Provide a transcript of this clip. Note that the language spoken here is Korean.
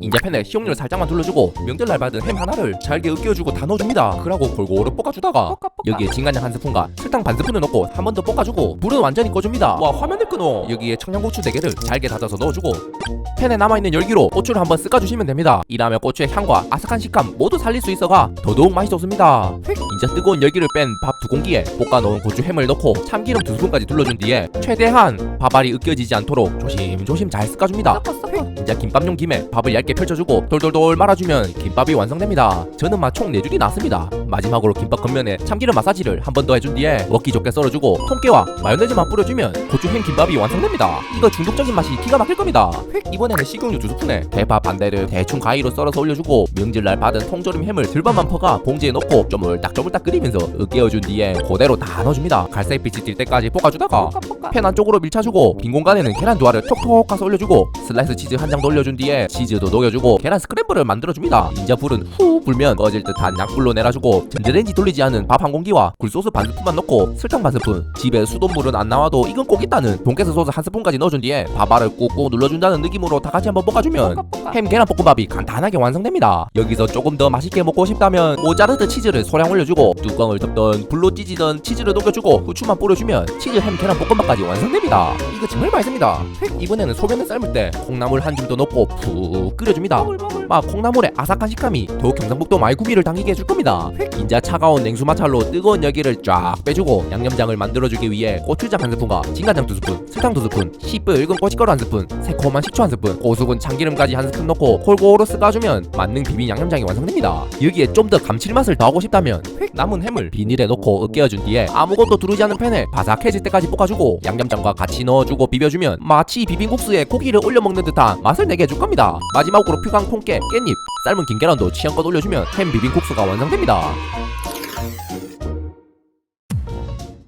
인제 팬에 식용유를 살짝만 둘러주고 명절날 받은 햄 하나를 잘게 으깨어주고 다 넣어줍니다. 그러고 골고루 볶아주다가 여기에 진간장 한 스푼과 설탕 반 스푼을 넣고 한 번 더 볶아주고 불은 완전히 꺼줍니다. 와 화면을 끊어. 여기에 청양고추 4개를 잘게 다져서 넣어주고 팬에 남아있는 열기로 고추를 한번 쓱가주시면 됩니다. 이라면 고추의 향과 아삭한 식감 모두 살릴 수 있어가 더더욱 맛이 좋습니다. 이제 뜨거운 열기를 뺀 밥 두 공기에 볶아 놓은 고추 햄을 넣고 참기름 두 스푼까지 둘러준 뒤에 최대한 밥알이 으깨지지 않도록 조심조심 잘 쓱가줍니다. 이제 김밥용 김에 밥을 얇게 펼쳐주고 돌돌돌 말아주면 김밥이 완성됩니다. 저는 맛총 4줄이 났습니다. 마지막으로 김밥 겉면에 참기름 마사지를 한 번 더 해준 뒤에 먹기 좋게 썰어주고 통깨와 마요네즈만 뿌려주면 고추햄 김밥이 완성됩니다. 이거 중독적인 맛이 기가 막힐 겁니다. 이번에는 식용유 두 스푼에 대파 반대를 대충 가위로 썰어서 올려주고 명절날 받은 통조림 햄을 들반만 퍼가 봉지에 넣고 쪼물딱쪼물딱 끓이면서 으깨어준 뒤에 그대로 다 넣어줍니다. 갈색빛이 튈 때까지 볶아주다가 팬 안쪽으로 밀쳐주고 빈 공간에는 계란 두 알을 톡톡 가서 올려주고 슬라이스 치즈 한 장 더 올려준 뒤에 치즈도 녹여주고 계란 스크램블을 만들어줍니다. 인자 불은 후 불면 꺼질 듯한 약불로 내려주고 전자레인지 돌리지 않은 밥 한 공기와 굴소스 반 스푼만 넣고 설탕 반 스푼 집에 수돗물은 안 나와도 이건 꼭 있다는 돈가스 소스 한 스푼까지 넣어준 뒤에 밥알을 꾹꾹 눌러준다는 느낌으로 다 같이 한번 볶아주면 햄 계란 볶음밥이 간단하게 완성됩니다. 여기서 조금 더 맛있게 먹고 싶다면 모짜르트 치즈를 소량 올려주고 뚜껑을 덮던 불로 찢이던 치즈를 녹여주고 후추만 뿌려주면 치즈 햄 계란 볶음밥까지 완성됩니다. 이거 정말 맛있습니다. 이번에는 소면을 삶을 때 콩나물 한 줌 더 넣고 푹 끓여줍니다. 막 콩나물의 아삭한 식감이 더욱 경상북도 말구미를 당기게 해줄 겁니다. 인자 차가운 냉수 마찰로 뜨거운 열기를 쫙 빼주고 양념장을 만들어주기 위해 고추장 한 스푼과 진간장 두 스푼, 설탕 두 스푼, 시뻘건 고춧가루 한 스푼, 새콤한 식초 한 스푼, 고수분 참기름까지 한 스푼 넣고 골고루 쓱가주면 만능 비빔 양념장이 완성됩니다. 여기에 좀 더 감칠맛을 더하고 싶다면 휙 남은 햄을 비닐에 넣고 으깨어준 뒤에 아무것도 두르지 않은 팬에 바삭해질 때까지 볶아주고 양념장과 같이 넣어주고 비벼주면 마치 비빔국수에 고기를 올려 먹는 듯한 맛을 내게 해줄 겁니다. 마지막으로 퓨강 콩깨, 깻잎, 삶은 김계란도 취향껏 올려주면 햄 비빔국수가 완성됩니다.